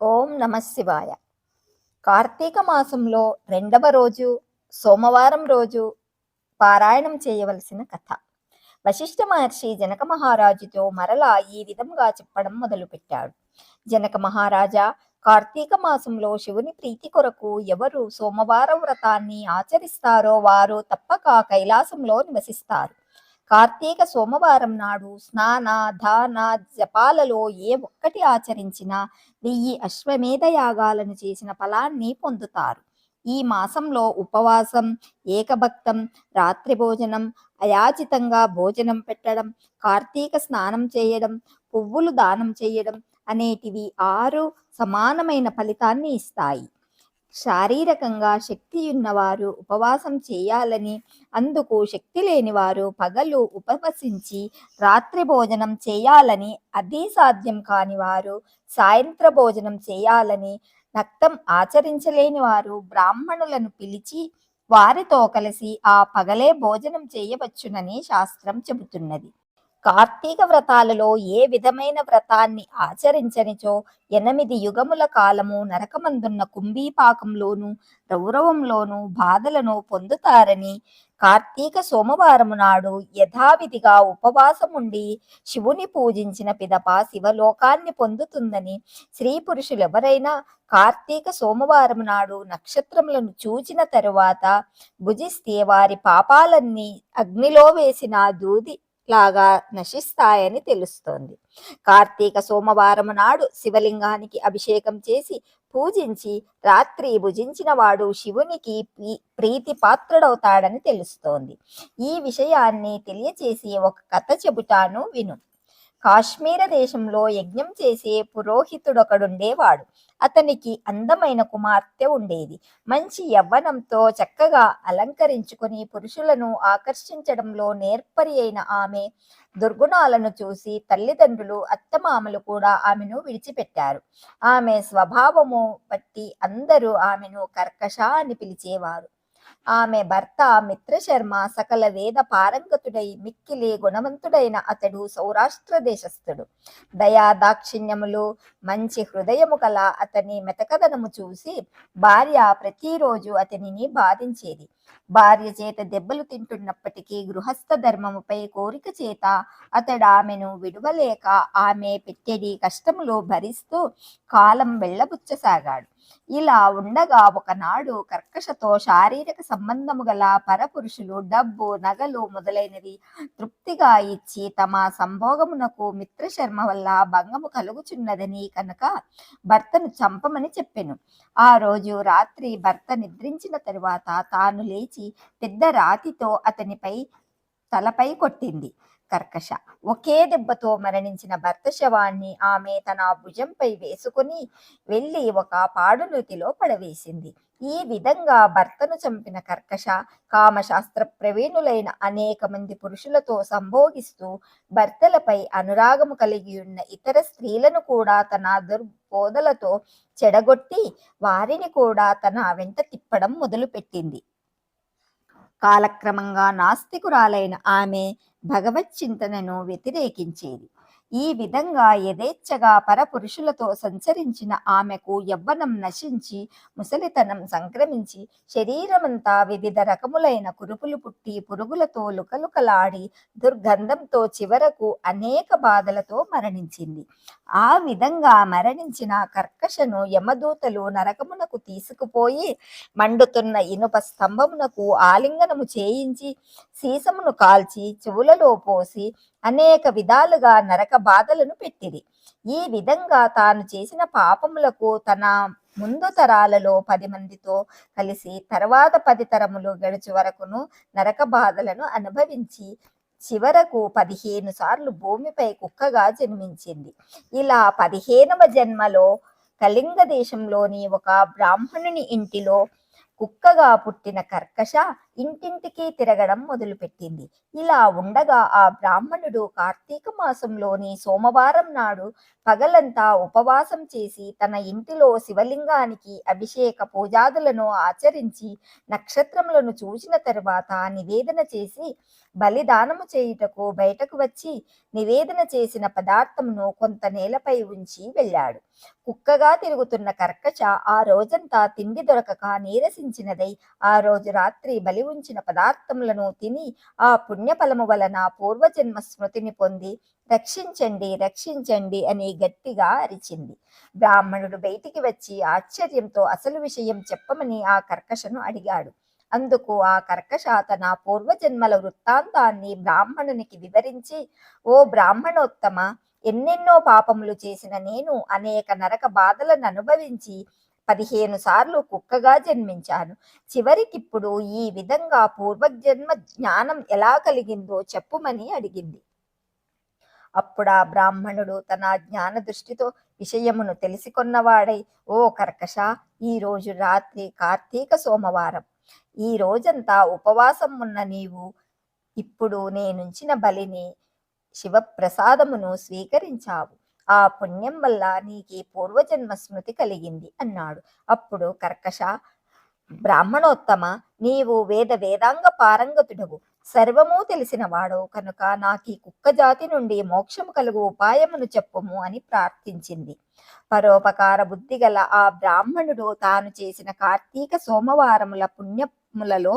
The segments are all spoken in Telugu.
ఓం నమ శివాయ. కార్తీక మాసంలో రెండవ రోజు సోమవారం రోజు పారాయణం చేయవలసిన కథ. వశిష్ఠ మహర్షి జనక మహారాజుతో మరలా ఈ విధంగా చెప్పడం మొదలుపెట్టాడు. జనక మహారాజా కార్తీక మాసంలో శివుని ప్రీతి కొరకు ఎవరు సోమవారం వ్రతాన్ని ఆచరిస్తారో వారు తప్పక కైలాసంలో నివసిస్తారు. కార్తీక సోమవారం నాడు స్నాన దాన జపాలలో ఏ ఒక్కటి ఆచరించినా వెయ్యి అశ్వమేధ యాగాలను చేసిన ఫలాన్ని పొందుతారు. ఈ మాసంలో ఉపవాసం ఏకభక్తం రాత్రి భోజనం అయాచితంగా భోజనం పెట్టడం కార్తీక స్నానం చేయడం పువ్వులు దానం చేయడం అనేటివి ఆరు సమానమైన ఫలితాన్ని ఇస్తాయి. శారీరకంగా శక్తి ఉన్నవారు ఉపవాసం చేయాలని అందుకు శక్తి లేనివారు పగలు ఉపవసించి రాత్రి భోజనం చేయాలని అదే సాధ్యం కాని వారు సాయంత్ర భోజనం చేయాలని రక్తం ఆచరించలేని వారు బ్రాహ్మణులను పిలిచి వారితో కలిసి ఆ పగలే భోజనం చేయవచ్చునని శాస్త్రం చెబుతున్నది. కార్తీక వ్రతాలలో ఏ విధమైన వ్రతాన్ని ఆచరించనిచో ఎనిమిది యుగముల కాలము నరకమందున్న కుంభీపాకంలోను రౌరవంలోను బాధలను పొందుతారని కార్తీక సోమవారము నాడు యథావిధిగా ఉపవాసం ఉండి శివుని పూజించిన పిదప శివలోకాన్ని పొందుతుందని స్త్రీ పురుషులెవరైనా కార్తీక సోమవారం నాడు నక్షత్రములను చూచిన తరువాత భుజిస్తే వారి పాపాలన్నీ అగ్నిలో వేసిన దూది లాగా నశిస్తాయని తెలుస్తోంది. కార్తీక సోమవారం నాడు శివలింగానికి అభిషేకం చేసి పూజించి రాత్రి భుజించిన వాడు శివునికి ప్రీతి పాత్రుడవుతాడని తెలుస్తోంది. ఈ విషయాన్ని తెలియచేసి ఒక కథ చెబుతాను విను. కాశ్మీర దేశంలో యజ్ఞం చేసే పురోహితుడొకడుండేవాడు. అతనికి అందమైన కుమార్తె ఉండేది. మంచి యవ్వనంతో చక్కగా అలంకరించుకుని పురుషులను ఆకర్షించడంలో నేర్పరి అయిన ఆమె దుర్గుణాలను చూసి తల్లిదండ్రులు అత్తమామలు కూడా ఆమెను విడిచిపెట్టారు. ఆమె స్వభావము బట్టి అందరూ ఆమెను కర్కశ అని పిలిచేవారు. ఆమె భర్త మిత్రశర్మ సకల వేద పారంగతుడై మిక్కిలి గుణవంతుడైన అతడు సౌరాష్ట్ర దేశస్థుడు. దయా దాక్షిణ్యములు మంచి హృదయము కల అతని మెతకదనము చూసి భార్య ప్రతిరోజు అతనిని బాధించేది. భార్య చేత దెబ్బలు తింటున్నప్పటికీ గృహస్థ ధర్మముపై కోరిక చేత అతడు ఆమెను విడువలేక ఆమె పెట్టెడి కష్టములు భరిస్తూ కాలం వెళ్ళబుచ్చసాగాడు. ఇలా ఉండగా ఒకనాడు కర్కశతో శారీరక సంబంధము గల పరపురుషులు డబ్బు నగలు మొదలైనవి తృప్తిగా ఇచ్చి తమ సంభోగమునకు మిత్రశర్మ వల్ల భంగము కలుగుచున్నదని కనుక భర్తను చంపమని చెప్పెను. ఆ రోజు రాత్రి భర్త నిద్రించిన తరువాత తాను లేచి పెద్ద రాతితో అతనిపై తలపై కొట్టింది. కర్కశ. ఒకే దెబ్బతో మరణించిన భర్త శవాన్ని ఆమె తన భుజంపై వేసుకుని వెళ్ళి ఒక పాడునూతిలో పడవేసింది. ఈ విధంగా భర్తను చంపిన కర్కశ కామశాస్త్ర ప్రవీణులైన అనేక మంది పురుషులతో సంభోగిస్తూ భర్తలపై అనురాగము కలిగి ఉన్న ఇతర స్త్రీలను కూడా తన దుర్బోధలతో చెడగొట్టి వారిని కూడా తన వెంట తిప్పడం మొదలుపెట్టింది. కాలక్రమంగా నాస్తికురాలైన ఆమె భగవత్ చింతనను వ్యతిరేకించేది. ఈ విధంగా యథేచ్ఛగా పరపురుషులతో సంచరించిన ఆమెకు యవ్వనం నశించి ముసలితనం సంక్రమించి శరీరమంతా వివిధ రకములైన కురుపులు పుట్టి పురుగులతో లుకలుకలాడి దుర్గంధంతో చివరకు అనేక బాధలతో మరణించింది. ఆ విధంగా మరణించిన కర్కశను యమదూతలు నరకమునకు తీసుకుపోయి మండుతున్న ఇనుప స్తంభమునకు ఆలింగనము చేయించి సీసమును కాల్చి చెవులలో పోసి అనేక విధాలుగా నరక బాధలను పెట్టిరి ఈ విధంగా తాను చేసిన పాపములకు తన ముందు తరాలలో పది మందితో కలిసి తర్వాత పది తరములు గడిచి వరకును నరక బాధలను అనుభవించి చివరకు పదిహేను సార్లు భూమిపై కుక్కగా జన్మించింది. ఇలా పదిహేనవ జన్మలో కళింగ దేశంలోని ఒక బ్రాహ్మణుని ఇంటిలో కుక్కగా పుట్టిన కర్కశ ఇంటింటికి తిరగడం మొదలుపెట్టింది. ఇలా ఉండగా ఆ బ్రాహ్మణుడు కార్తీక మాసంలోని సోమవారం నాడు పగలంతా ఉపవాసం చేసి తన ఇంటిలో శివలింగానికి అభిషేక పూజాదులను ఆచరించి నక్షత్రములను చూసిన తరువాత నివేదన చేసి బలిదానము చేయుటకు బయటకు వచ్చి నివేదన చేసిన పదార్థమును కొంత నేలపై ఉంచి వెళ్ళాడు. కుక్కగా తిరుగుతున్న కర్కచ ఆ రోజంతా తిండి దొరకక నీరసించినదై ఆ రోజు రాత్రి బలి ఉంచిన పదార్థములను తిని ఆ పుణ్యఫలము వలన పూర్వజన్మ స్మృతిని పొంది రక్షించండి రక్షించండి అని గట్టిగా అరిచింది. బ్రాహ్మణుడు బయటికి వచ్చి ఆశ్చర్యంతో అసలు విషయం చెప్పమని ఆ కర్కశను అడిగాడు. అందుకు ఆ కర్కశ తన పూర్వజన్మల వృత్తాంతాన్ని బ్రాహ్మణునికి వివరించి ఓ బ్రాహ్మణోత్తమ ఎన్నెన్నో పాపములు చేసిన నేను అనేక నరక బాధలను అనుభవించి పదిహేను సార్లు కుక్కగా జన్మించాను. చివరికిప్పుడు ఈ విధంగా పూర్వజన్మ జ్ఞానం ఎలా కలిగిందో చెప్పుమని అడిగింది. అప్పుడు ఆ బ్రాహ్మణుడు తన జ్ఞాన దృష్టితో విషయమును తెలిసికొన్నవాడై ఓ కర్కశ ఈరోజు రాత్రి కార్తీక సోమవారం. ఈ రోజంతా ఉపవాసం ఉన్న నీవు ఇప్పుడు నేనుంచిన బలిని శివప్రసాదమును స్వీకరించావు. ఆ పుణ్యం వల్ల నీకు పూర్వజన్మ స్మృతి కలిగింది అన్నాడు. అప్పుడు కర్కశ బ్రాహ్మణోత్తమ నీవు వేద వేదాంగ పారంగతుడవు. సర్వము తెలిసిన వాడు కనుక నాకు ఈ కుక్క జాతి నుండి మోక్షము కలుగు ఉపాయమును చెప్పుము అని ప్రార్థించింది. పరోపకార బుద్ధి గల ఆ బ్రాహ్మణుడు తాను చేసిన కార్తీక సోమవారముల పుణ్యములలో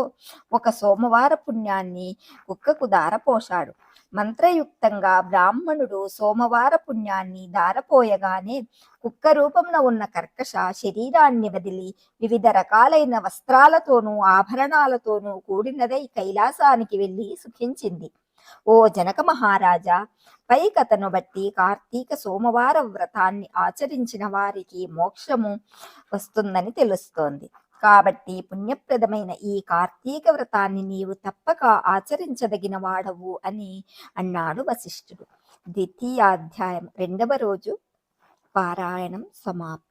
ఒక సోమవార పుణ్యాన్ని కుక్కకు దారపోశాడు మంత్రయుక్తంగా బ్రాహ్మణుడు సోమవార పుణ్యాన్ని దారపోయగానే కుక్క రూపంలో ఉన్న కర్కశ శరీరాన్ని వదిలి వివిధ రకాలైన వస్త్రాలతోనూ ఆభరణాలతోనూ కూడినదై కైలాసానికి వెళ్ళి సుఖించింది. ఓ జనక మహారాజా పై కథను బట్టి కార్తీక సోమవార వ్రతాన్ని ఆచరించిన వారికి మోక్షము వస్తుందని తెలుస్తోంది. కాబట్టి పుణ్యప్రదమైన ఈ కార్తీక వ్రతాన్ని నీవు తప్పక ఆచరించదగిన వాడవు అని అన్నాడు వశిష్ఠుడు. ద్వితీయాధ్యాయం రెండవ రోజు పారాయణం సమాప్తం.